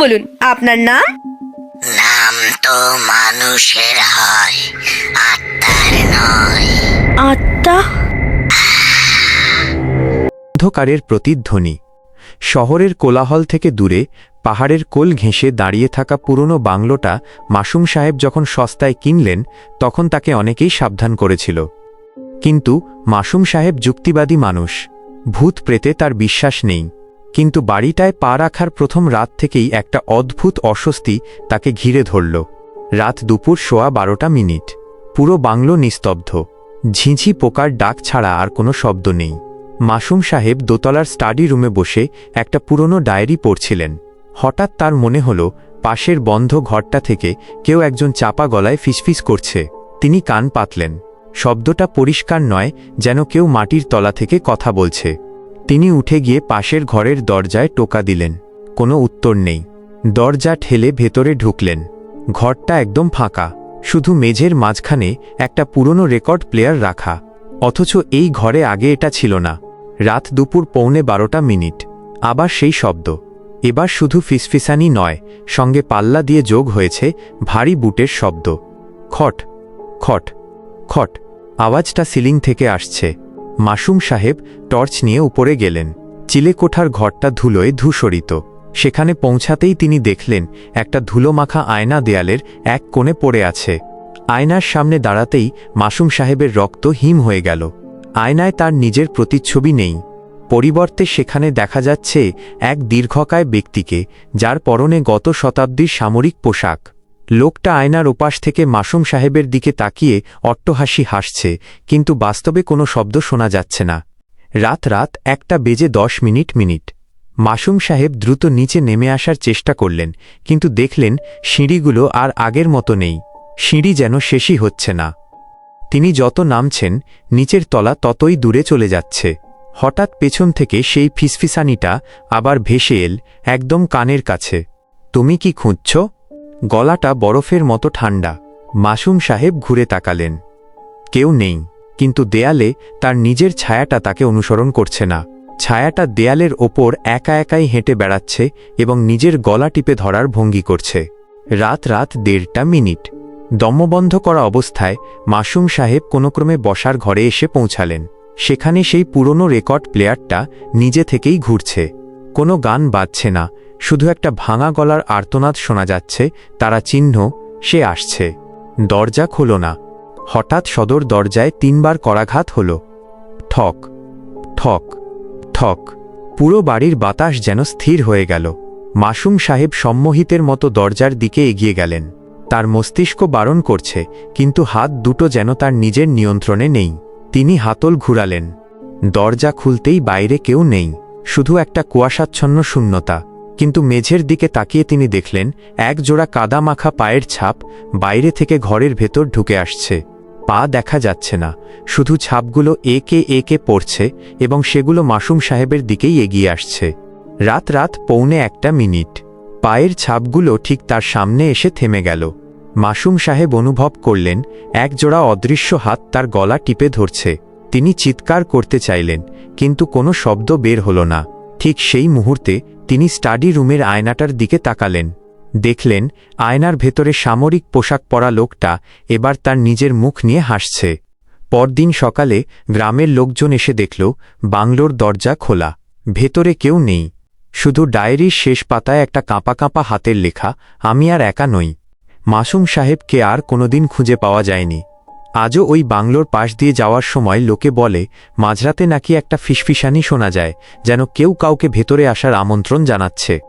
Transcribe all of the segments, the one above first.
বলুন আপনার নাম? নাম তো মানুষের হয় আত্মার নয়। আত্মা? অন্ধকারের প্রতিধ্বনি শহরের কোলাহল থেকে দূরে পাহাড়ের কোল ঘেঁষে দাঁড়িয়ে থাকা পুরনো বাংলোটা মাসুম সাহেব যখন সস্তায় কিনলেন তখন তাকে অনেকেই সাবধান করেছিল। কিন্তু মাসুম সাহেব যুক্তিবাদী মানুষ। ভূত প্রেতে তার বিশ্বাস নেই। কিন্তু বাড়িটায় পা রাখার প্রথম রাত থেকেই একটা অদ্ভুত অস্বস্তি তাকে ঘিরে ধরল। রাত দুপুর সোয়া বারোটা মিনিট। পুরো বাংলো নিস্তব্ধ। ঝিঁঝি পোকার ডাক ছাড়া আর কোনো শব্দ নেই। মাসুম সাহেব দোতলার স্টাডি রুমে বসে একটা পুরনো ডায়েরি পড়ছিলেন। হঠাৎ তার মনে হল, পাশের বন্ধ ঘরটা থেকে কেউ একজন চাপা গলায় ফিসফিস করছে। তিনি কান পাতলেন। শব্দটা পরিষ্কার নয়, যেন কেউ মাটির তলা থেকে কথা বলছে। তিনি উঠে গিয়ে পাশের ঘরের দরজায় টোকা দিলেন। কোনো উত্তর নেই। দরজা ঠেলে ভেতরে ঢুকলেন। ঘরটা একদম ফাঁকা। শুধু মেঝের মাঝখানে একটা পুরনো রেকর্ড প্লেয়ার রাখা। অথচ এই ঘরে আগে এটা ছিল না। রাত দুপুর পৌনে বারোটা মিনিট। আবার সেই শব্দ। এবার শুধু ফিসফিসানি নয়, সঙ্গে পাল্লা দিয়ে যোগ হয়েছে ভারী বুটের শব্দ। খট খট খট। আওয়াজটা সিলিং থেকে আসছে। মাসুম সাহেব টর্চ নিয়ে উপরে গেলেন। চিলেকোঠার ঘরটা ধুলোয় ধূসরিত। সেখানে পৌঁছাতেই তিনি দেখলেন একটা ধুলোমাখা আয়না দেয়ালের এক কোণে পড়ে আছে। আয়নার সামনে দাঁড়াতেই মাসুম সাহেবের রক্ত হিম হয়ে গেল। আয়নায় তার নিজের প্রতিচ্ছবি নেই। পরিবর্তে সেখানে দেখা যাচ্ছে এক দীর্ঘকায় ব্যক্তিকে, যার পরনে গত শতাব্দীর সামরিক পোশাক। লোকটা আয়নার ওপাশ থেকে মাসুম সাহেবের দিকে তাকিয়ে অট্টহাসি হাসছে, কিন্তু বাস্তবে কোনো শব্দ শোনা যাচ্ছে না। রাত রাত একটা বেজে দশ মিনিট মিনিট। মাসুম সাহেব দ্রুত নিচে নেমে আসার চেষ্টা করলেন, কিন্তু দেখলেন সিঁড়িগুলো আর আগের মতো নেই। সিঁড়ি যেন শেষই হচ্ছে না। তিনি যত নামছেন, নিচের তলা ততই দূরে চলে যাচ্ছে। হঠাৎ পেছন থেকে সেই ফিসফিসানিটা আবার ভেসে এল, একদম কানের কাছে। তুমি কি খুঁজছ? গলাটা বরফের মতো ঠান্ডা মাসুম সাহেব ঘুরে তাকালেন। কেউ নেই, কিন্তু দেয়ালে তার নিজের ছায়াটা তাকে অনুসরণ করছে না। ছায়াটা দেয়ালের ওপর একা একাই হেঁটে বেড়াচ্ছে এবং নিজের গলা টিপে ধরার ভঙ্গি করছে। রাত রাত দেড়টা মিনিট। দমবন্ধ করা অবস্থায় মাসুম সাহেব কোনোক্রমে বসার ঘরে এসে পৌঁছালেন। সেখানে সেই পুরনো রেকর্ড প্লেয়ারটা নিজে থেকেই ঘুরছে। কোনো গান বাজছে না শুধু একটা ভাঙা গলার আর্তনাদ শোনা যাচ্ছে, তারা চিহ্ন, সে আসছে। দরজা খোলো না। হঠাৎ সদর দরজায় তিনবার করাঘাত হল। ঠক ঠক ঠক। পুরো বাড়ির বাতাস যেন স্থির হয়ে গেল। মাসুম সাহেব সম্মোহিতের মতো দরজার দিকে এগিয়ে গেলেন। তার মস্তিষ্ক বারণ করছে, কিন্তু হাত দুটো যেন তার নিজের নিয়ন্ত্রণে নেই। তিনি হাতল ঘুরালেন। দরজা খুলতেই বাইরে কেউ নেই। শুধু একটা কুয়াশাচ্ছন্ন শূন্যতা। কিন্তু মেঝের দিকে তাকিয়ে তিনি দেখলেন, এক জোড়া কাদা মাখা পায়ের ছাপ বাইরে থেকে ঘরের ভেতর ঢুকে আসছে। পা দেখা যাচ্ছে না, শুধু ছাপগুলো একে একে পড়ছে এবং সেগুলো মাসুম সাহেবের দিকেই এগিয়ে আসছে। রাত রাত পৌনে একটা মিনিট। পায়ের ছাপগুলো ঠিক তার সামনে এসে থেমে গেল। মাসুম সাহেব অনুভব করলেন, এক জোড়া অদৃশ্য হাত তার গলা টিপে ধরছে। তিনি চিৎকার করতে চাইলেন, কিন্তু কোনো শব্দ বের হল না। ঠিক সেই মুহূর্তে তিনি স্টাডি রুমের আয়নাটার দিকে তাকালেন। দেখলেন, আয়নার ভেতরে সামরিক পোশাক পরা লোকটা এবার তার নিজের মুখ নিয়ে হাসছে। পরদিন সকালে গ্রামের লোকজন এসে দেখল, বাংলোর দরজা খোলা, ভেতরে কেউ নেই। শুধু ডায়েরির শেষ পাতায় একটা কাঁপা কাঁপা হাতের লেখা, আমি আর একা নই। মাসুম সাহেবকে আর কোনোদিন খুঁজে পাওয়া যায়নি। আজও ওই বাংলোর পাশ দিয়ে যাওয়ার সময় লোকে বলে, মাঝরাতে নাকি একটা ফিসফিসানি শোনা যায়, যেন কেউ কাউকে ভেতরে আসার আমন্ত্রণ জানাচ্ছে।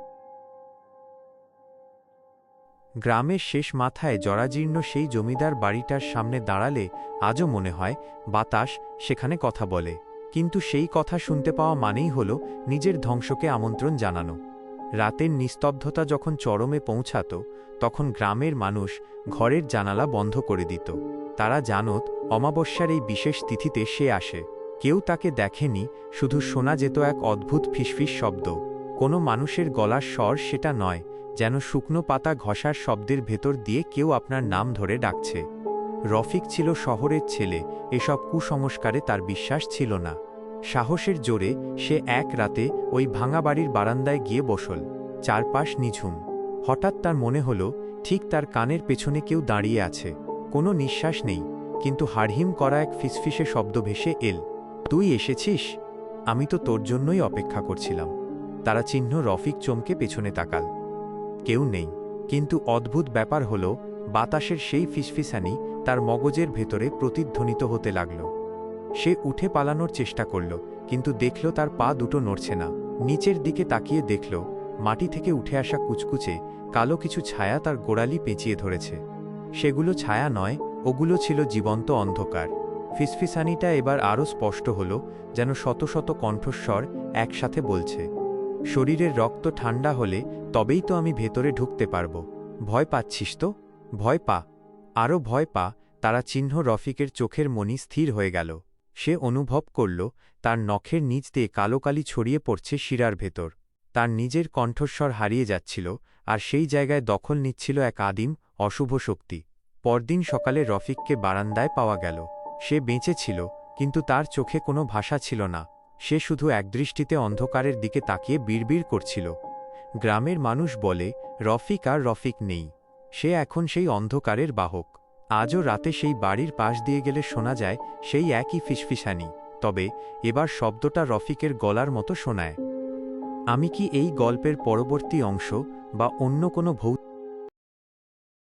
গ্রামের শেষ মাথায় জরাজীর্ণ সেই জমিদার বাড়িটার সামনে দাঁড়ালে আজও মনে হয়, বাতাস সেখানে কথা বলে। কিন্তু সেই কথা শুনতে পাওয়া মানেই হল নিজের ধ্বংসকে আমন্ত্রণ জানানো। রাতের নিস্তব্ধতা যখন চরমে পৌঁছাত, তখন গ্রামের মানুষ ঘরের জানালা বন্ধ করে দিত। তারা জানত, অমাবস্যার এই বিশেষ তিথিতে সে আসে। কেউ তাকে দেখেনি, শুধু শোনা যেত এক অদ্ভুত ফিসফিস শব্দ। কোনো মানুষের গলার স্বর সেটা নয়, যেন শুকনো পাতা ঘষার শব্দের ভেতর দিয়ে কেউ আপনার নাম ধরে ডাকছে। রফিক ছিল শহরের ছেলে, এসব কুসংস্কারে তার বিশ্বাস ছিল না। সাহসের জোরে সে এক রাতে ওই ভাঙা বাড়ির বারান্দায় গিয়ে বসল, চারপাশ নিঝুম। হঠাৎ তার মনে হলো, ঠিক তার কানের পেছনে কেউ দাঁড়িয়ে আছে। কোনো নিঃশ্বাস নেই, কিন্তু হাড়হিম করা এক ফিসফিসে শব্দ ভেসে এল, তুই এসেছিস? আমি তো তোর জন্যই অপেক্ষা করছিলাম। তারা চিহ্ন রফিক চমকে পেছনে তাকাল। কেউ নেই, কিন্তু অদ্ভুত ব্যাপার হল, বাতাসের সেই ফিসফিসানি তার মগজের ভেতরে প্রতিধ্বনিত হতে লাগল। সে উঠে পালানোর চেষ্টা করল, কিন্তু দেখল তার পা দুটো নড়ছে না। নিচের দিকে তাকিয়ে দেখল, মাটি থেকে উঠে আসা কুচকুচে কালো কিছু ছায়া তার গোড়ালি পেঁচিয়ে ধরেছে। সেগুলো ছায়া নয়, ওগুলো ছিল জীবন্ত অন্ধকার। ফিসফিসানিটা এবার আরও স্পষ্ট হল, যেন শত শত কণ্ঠস্বর একসাথে বলছে, শরীরের রক্ত ঠান্ডা হলে তবেই তো আমি ভেতরে ঢুকতে পারব। ভয় পাচ্ছিস তো? ভয় পা। আরও ভয় পা, তারা চিহ্ন রফিকের চোখের মনি স্থির হয়ে গেল। সে অনুভব করল, তার নখের নিচ দিয়ে কালো কালি ছড়িয়ে পড়ছে শিরার ভেতর। তার নিজের কণ্ঠস্বর হারিয়ে যাচ্ছিল, আর সেই জায়গায় দখল নিচ্ছিল এক আদিম অশুভ শক্তি। পরদিন সকালে রফিককে বারান্দায় পাওয়া গেল। সে বেঁচে ছিল, কিন্তু তার চোখে কোনো ভাষা ছিল না। সে শুধু একদৃষ্টিতে অন্ধকারের দিকে তাকিয়ে বিড়বিড় করছিল। গ্রামের মানুষ বলে, রফিক আর রফিক নেই। সে এখন সেই অন্ধকারের বাহক। আজও রাতে সেই বাড়ির পাশ দিয়ে গেলে শোনা যায়, সেই একই ফিসফিসানি। তবে, এবার শব্দটা রফিকের গলার মতো শোনায়। আমি কি এই গল্পের পরবর্তী অংশ বা অন্য কোনো ভৌত